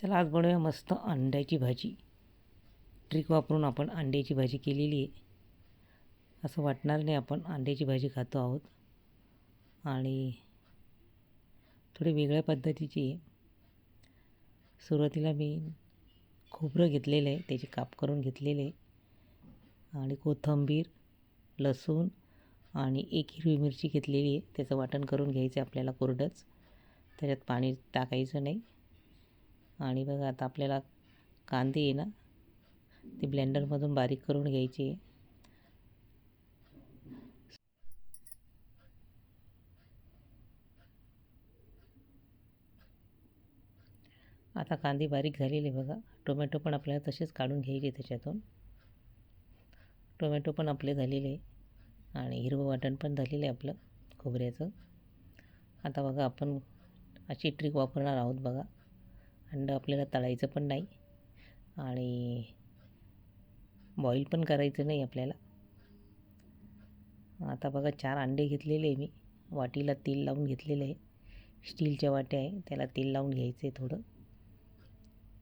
चला आज बनवूया मस्त अंड्याची भाजी. ट्रिक वापरून आपण अंड्याची भाजी केलेली आहे. असं वाटणार नाही आपण अंड्याची भाजी खातो आहोत. आणि थोडी वेगळ्या पद्धतीची आहे. सुरुवातीला मी खोबरं घेतलेलं आहे. त्याचे काप करून घेतलेले आहे. आणि कोथिंबीर लसूण आणि एक हिरवी मिरची घेतलेली आहे. त्याचं वाटण करून घ्यायचं आहे आपल्याला कोरडंच. त्याच्यात पाणी टाकायचं नाही. आणि बघा आता आपल्याला कांदे आहे ना ते ब्लेंडरमधून बारीक करून घ्यायचे. आता कांदे बारीक झालेले बघा. टोमॅटो पण आपल्याला तसेच काढून घ्यायचे त्याच्यातून. टोमॅटो पण आपले झालेले आणि हिरवं वाटण पण झालेलं आहे आपलं खोबऱ्याचं. आता बघा आपण अशी ट्रिक वापरणार आहोत बघा. अंडं आपल्याला तळायचं पण नाही आणि बॉईल पण करायचं नाही आपल्याला. आता बघा चार अंडे घेतलेले आहे मी. वाटीला तेल लावून घेतलेलं आहे. स्टीलच्या वाट्या आहे त्याला तेल लावून घ्यायचं आहे थोडं.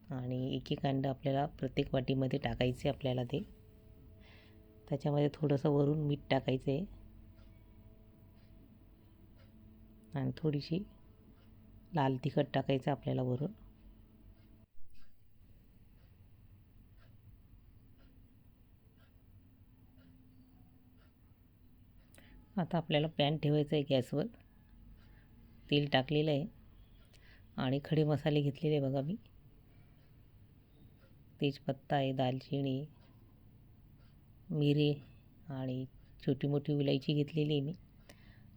आणि एक एक अंडं आपल्याला प्रत्येक वाटीमध्ये टाकायचे आपल्याला ते. त्याच्यामध्ये थोडंसं वरून मीठ टाकायचं आहे आणि थोडीशी लाल तिखट टाकायचं आपल्याला वरून. आता आपल्याला पॅन ठेवायचं आहे गॅसवर. तेल टाकलेलं आहे. आणि खडे मसाले घेतलेले बघा मी. तेजपत्ता आहे दालचिनी मिरी आणि छोटी मोठी विलायची घेतलेली आहे मी.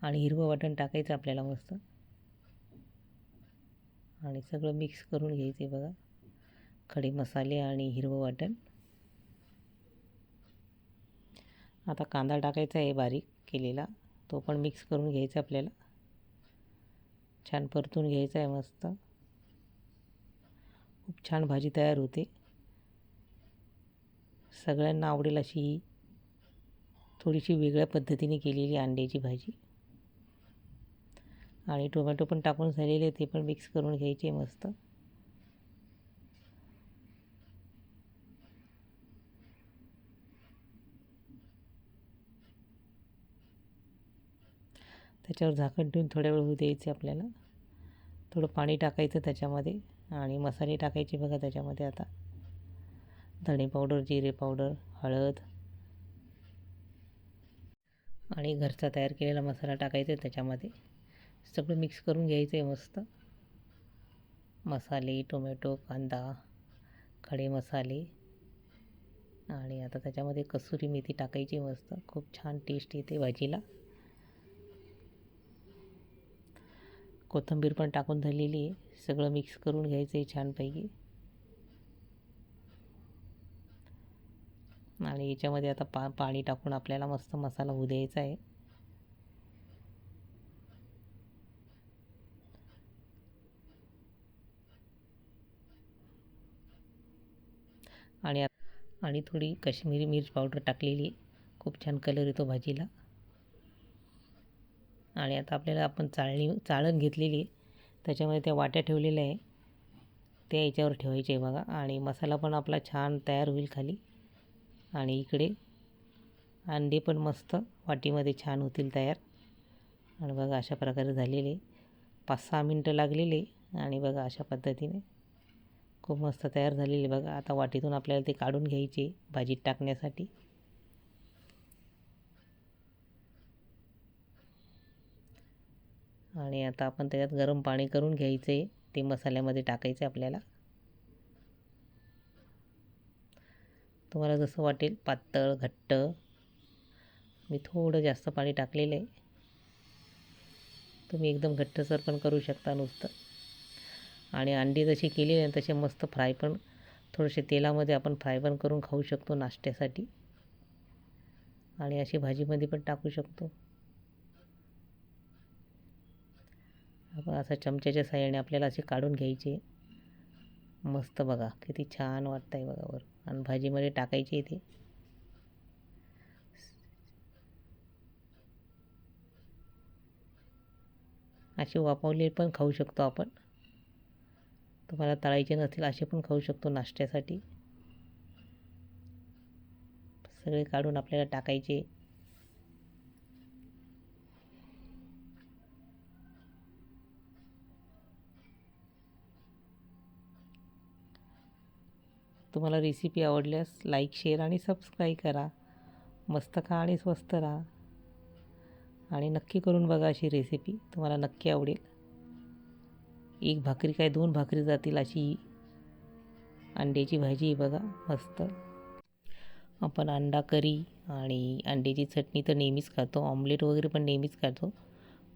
आणि हिरवं वाटण टाकायचं आपल्याला मस्त. आणि सगळं मिक्स करून घ्यायचं आहे बघा. खडे मसाले आणि हिरवं वाटण. आता कांदा टाकायचा आहे बारीक. केलेला. तो पण मिक्स करून घ्यायचा आपल्याला. छान परतून घ्यायचा आहे मस्त. खूप छान भाजी तयार होते. सगळ्यांना आवडेल अशी ही थोडीशी वेगळ्या पद्धतीने केलेली अंड्याची भाजी. आणि टोमॅटो पण टाकून झालेले ते पण मिक्स करून घ्यायचे मस्त. त्याच्यावर झाकण ठेवून थोड्या वेळ होऊ द्यायचे आपल्याला. थोडं पाणी टाकायचं त्याच्यामध्ये आणि मसाले टाकायचे बघा त्याच्यामध्ये आता. धणे पावडर जिरे पावडर हळद. आणि घरचा तयार केलेला मसाला टाकायचा आहे त्याच्यामध्ये. सगळं मिक्स करून घ्यायचं आहे मस्त. मसाले टोमॅटो कांदा खडे मसाले. आणि आता त्याच्यामध्ये कसुरी मेथी टाकायची मस्त. खूप छान टेस्ट येते भाजीला. कोथिंबीर पण टाकून झालेली आहे. सगळं मिक्स करून घ्यायचं आहे छानपैकी. आणि याच्यामध्ये आता पा पाणी टाकून आपल्याला मस्त मसाला होऊ द्यायचा आहे. आणि आणि थोडी काश्मीरी मिर्च पावडर टाकलेली खूप छान कलर येतो भाजीला. आणि आता आपल्याला आपण चाळणी चाळण घेतलेली त्याच्यामध्ये त्या वाट्या ठेवलेल्या आहे. त्या याच्यावर ठेवायचे आहे बघा. आणि मसाला पण आपला छान तयार होईल खाली. आणि इकडे अंडे पण मस्त वाटीमध्ये छान होतील तयार. आणि बघा अशा प्रकारे झालेले पाच सहा मिनटं लागलेले आणि बघा अशा पद्धतीने खूप मस्त तयार झालेले बघा. आता वाटीतून आपल्याला ते काढून घ्यायचे भाजीत टाकण्यासाठी. आणि आता आपण त्याच्यात गरम पाणी करून घ्यायचं. आहे ते मसाल्यामध्ये टाकायचं आपल्याला. तुम्हाला जसं वाटेल पातळ घट्ट. मी थोडं जास्त पाणी टाकलेलं आहे. तुम्ही एकदम घट्टसर पण करू शकता नुसतं. आणि अंडी जशी केली आहे तसे मस्त फ्राय पण थोडेसे तेलामध्ये आपण फ्राय पण करून खाऊ शकतो नाश्त्यासाठी. आणि अशी भाजीमध्ये पण टाकू शकतो. आपण असं चमच्याच्या साह्याने आपल्याला असे काढून घ्यायचे. मस्त बघा किती छान वाटतं आहे बघा वर. आणि भाजीमध्ये टाकायचे ते. असे वाफवले पण खाऊ शकतो आपण. तुम्हाला तळायचे नसतील असे पण खाऊ शकतो नाश्त्यासाठी. सगळे काढून आपल्याला टाकायचे. तुम्हाला रेसिपी आवडल्यास लाईक शेअर आणि सबस्क्राईब करा. मस्त खा आणि स्वस्त राहा. आणि नक्की करून बघा अशी रेसिपी तुम्हाला नक्की आवडेल. एक भाकरी काय दोन भाकरी जातील अशी. अंड्याची भाजी बघा मस्त. आपण अंडा करी आणि अंड्याची चटणी तर नेहमीच खातो. ऑमलेट वगैरे पण नेहमीच खातो.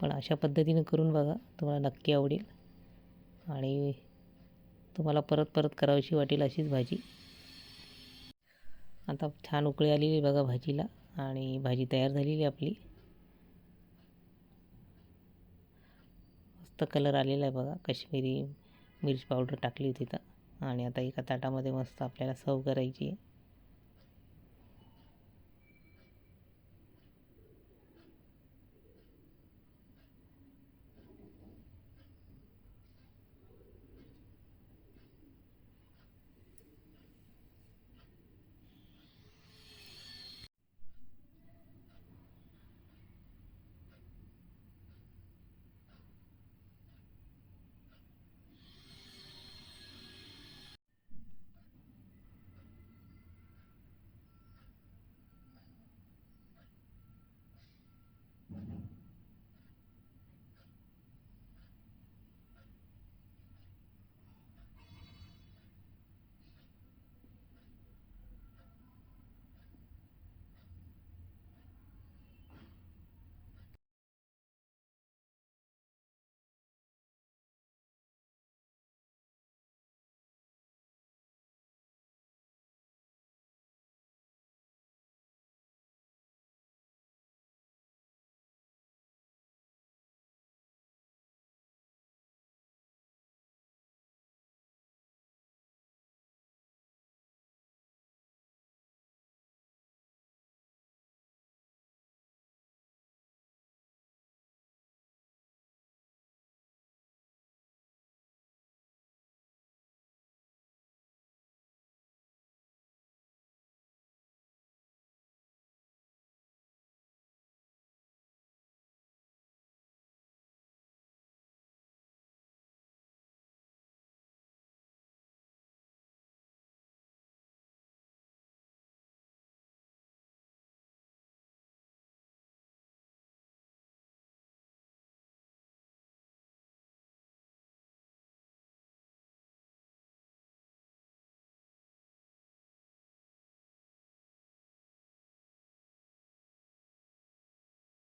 पण अशा पद्धतीने करून बघा तुम्हाला नक्की आवडेल. आणि तुम्हाला परत परत करावीशी वाटेल अशीच भाजी. आता छान उकळी आलेली आहे बघा भाजीला आणि भाजी तयार झालेली आहे आपली. मस्त कलर आलेला आहे बघा. काश्मीरी मिरची पावडर टाकली होती तर. आणि आता एका ताटामध्ये मस्त आपल्याला सर्व करायची आहे.